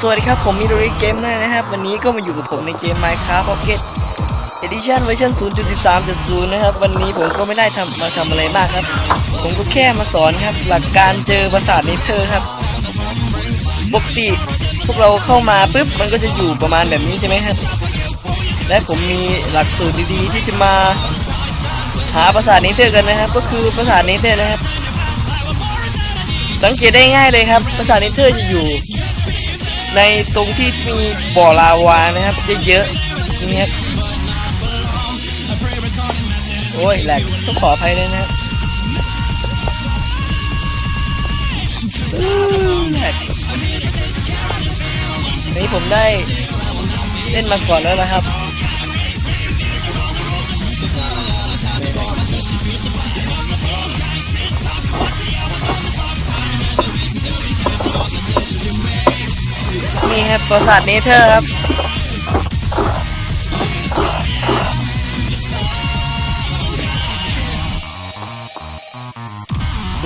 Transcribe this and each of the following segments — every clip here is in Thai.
สวัสดีครับ ผมมิโดริเกมเลยนะครับ วันนี้ก็มาอยู่กับผมในเกม Minecraft Pocket Edition เวอร์ชัน0.13.0 นะครับ วันนี้ผมก็ไม่ได้ทำมาทำอะไรมากครับ ผมก็แค่มาสอนครับ หลักการเจอปราสาทเนเธอร์ครับปกติพวกเราเข้ามาปุ๊บ มันก็จะอยู่ประมาณแบบนี้ใช่ไหมครับ และผมมีหลักสูตรดีๆที่จะมาหาปราสาทเนเธอร์กันนะครับ ก็คือปราสาทเนเธอร์นะครับ สังเกตได้ง่ายเลยครับปราสาทเนเธอร์จะอยู่ ในตรงที่มีบ่อลาวานะครับเยอะๆนี่ครับโอ้ยแหลกต้องขออภัยเลยนะครับแหลกนี่ผมได้เล่นมาก่อนแล้วนะครับ นี่ครับปราสาทเนเธอร์ครับ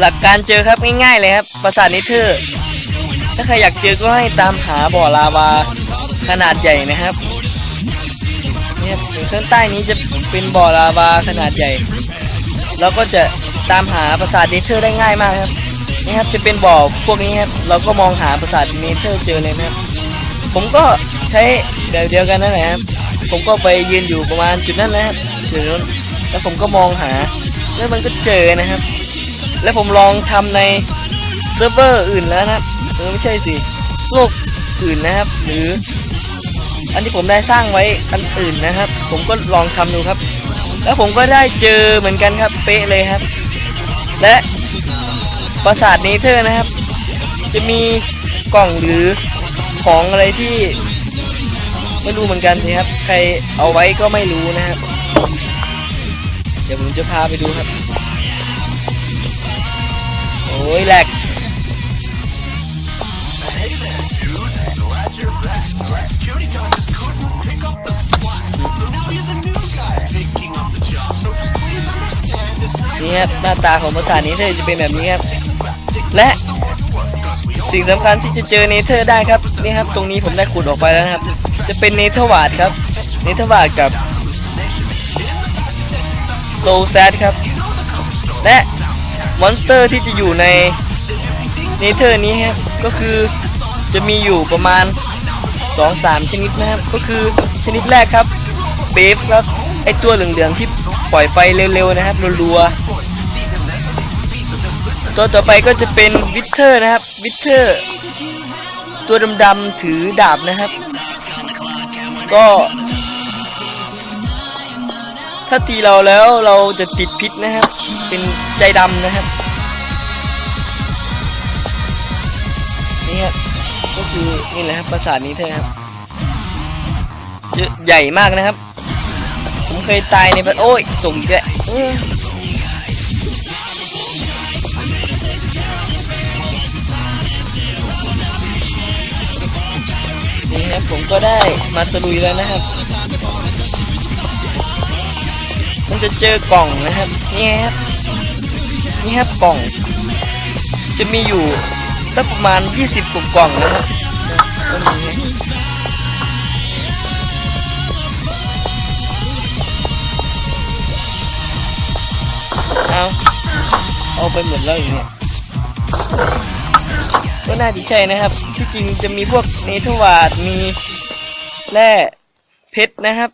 หลักการเจอครับง่ายๆเลยครับปราสาทเนเธอร์ถ้าใครอยากเจอก็ให้ตามหาบ่อลาวาขนาดใหญ่นะครับเนี่ยข้างใต้นี้จะเป็นบ่อลาวาขนาดใหญ่เราก็จะตามหาปราสาทเนเธอร์ได้ง่ายมากครับนี่ครับจะเป็นบ่อพวกนี้ครับเราก็มองหาปราสาทเนเธอร์เจอเลยนะครับ ผมก็ใช้เดียวเดียวกันนั่นแหละครับผมก็ไปยืนอยู่ประมาณจุดนั้นนะครับจุดนั้นแล้วผมก็มองหา แล้วมันก็เจอนะครับ แล้วผมลองทำในเซิร์ฟเวอร์อื่นแล้วนะครับเออไม่ใช่สิโลกอื่นนะครับ หรือ อันที่ผมได้สร้างไว้อันอื่นนะครับ ผมก็ลองทำดูครับ แล้วผมก็ได้เจอเหมือนกันครับ เป๊ะเลยครับ และปราสาทเนเธอร์นะครับ จะมีกล่องหรือ ของอะไรที่ไม่รู้เหมือนกันสิครับ ใครเอาไว้ก็ไม่รู้นะครับ เดี๋ยวผมจะพาไปดูครับ โอ้ยแหลกนี่ครับหน้าตาของปราสาทเนเธอจะเป็นแบบนี้ครับ และ สิ่งสำคัญที่จะเจอเนเธอร์ได้ครับนี่ครับ ตรงนี้ผมได้ขุดออกไปแล้วนะครับ จะเป็นเนเธอร์วาดครับเนเธอร์วาดกับโลแซดครับ และมอนสเตอร์ที่จะอยู่ในเนเธอร์นี้ครับก็คือจะมีอยู่ประมาณ 2-3 ชนิดนะครับ ก็คือชนิดแรกครับเบฟครับไอตัวเหลืองๆที่ปล่อยไฟเร็วๆนะครับรัวๆ ตัวต่อไปก็จะเป็นวิเทอร์นะครับวิเทอร์ตัวดำๆถือดาบนะครับ ก็ ถ้าตีเราแล้วเราจะติดพิษนะครับ เป็นใจดำนะครับนี่ครับก็คือนี่แหละครับปราสาทนี้เธอครับเยอะใหญ่มากนะครับ ผมเคยตายในโอ้ยสุ่มแก นี่ครับผมก็ได้มาตะลุยแล้วนะครับ มันจะเจอกล่องนะครับนี่ครับนี่ครับกล่อง จะมีอยู่สักประมาณ 20กว่ากล่องนะครับก็มีเอาเอาไปหมดแล้วอย่างเนี้ย ก็น่าจะใช่นะครับ ที่จริงจะมีพวกเนเธอร์วาดมีแร่เพชรนะครับ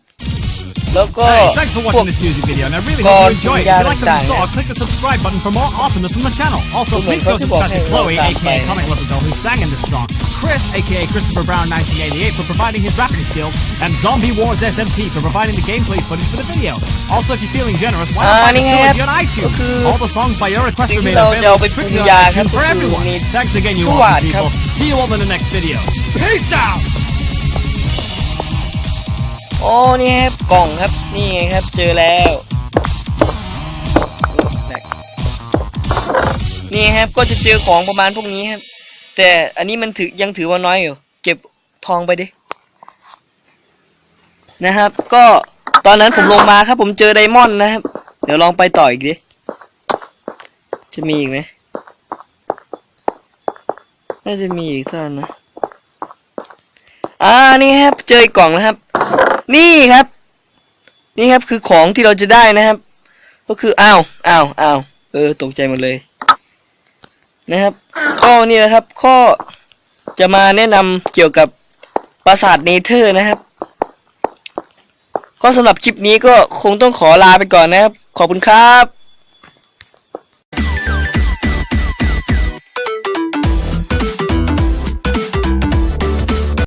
แล้วก็ Hey, thanks for พวก watching this music video, and I really God, hope you enjoyed it. If you like what you saw, click the subscribe button for more awesomeness from the channel. Also, Good please one. go First of subscribe to all, Chloe, hey, aka well, Comic Lover Girl, who sang in this song, Chris, aka Christopher Brown 1988, for providing his rapping skills, and Zombie Wars SMT for providing the gameplay footage for the video. Also, if you're feeling generous, why Ah, not buy theนี่ไง trilogy on ก็ iTunes? คือ All the songs by your request สิ่ง are ที่ made เราจะเอา available ไปปรุง strictly on ยาครับ iTunes ก็ for คือ everyone. มี Thanks again, you ทุกหวาด awesome ครับ people. See you all in the next video. Peace out! โอ้นี่ครับกล่องครับนี่ไงครับเจอแล้วนี่ครับก็จะเจอของประมาณพวกนี้ครับ แต่อันนี้มันถือยังถือว่าน้อยอยู่ เก็บทองไปดินะครับ ก็ตอนนั้นผมลงมาครับ ผมเจอไดมอนด์นะครับ เดี๋ยวลองไปต่ออีกดิจะมีอีกไหมน่าจะมีอีกสักนนะอ่านี่ครับ เจออีกกล่องนะครับ นี่ครับ นี่ครับคือของที่เราจะได้นะครับ ก็คืออ้าวอ้าวอ้าวเออตกใจหมดเลย นะครับก็นี่นะครับ ข้อจะมาแนะนำเกี่ยวกับปราสาทเนเธอร์นะครับ ก็สำหรับคลิปนี้ก็คงต้องขอลาไปก่อนนะครับ ขอบคุณครับ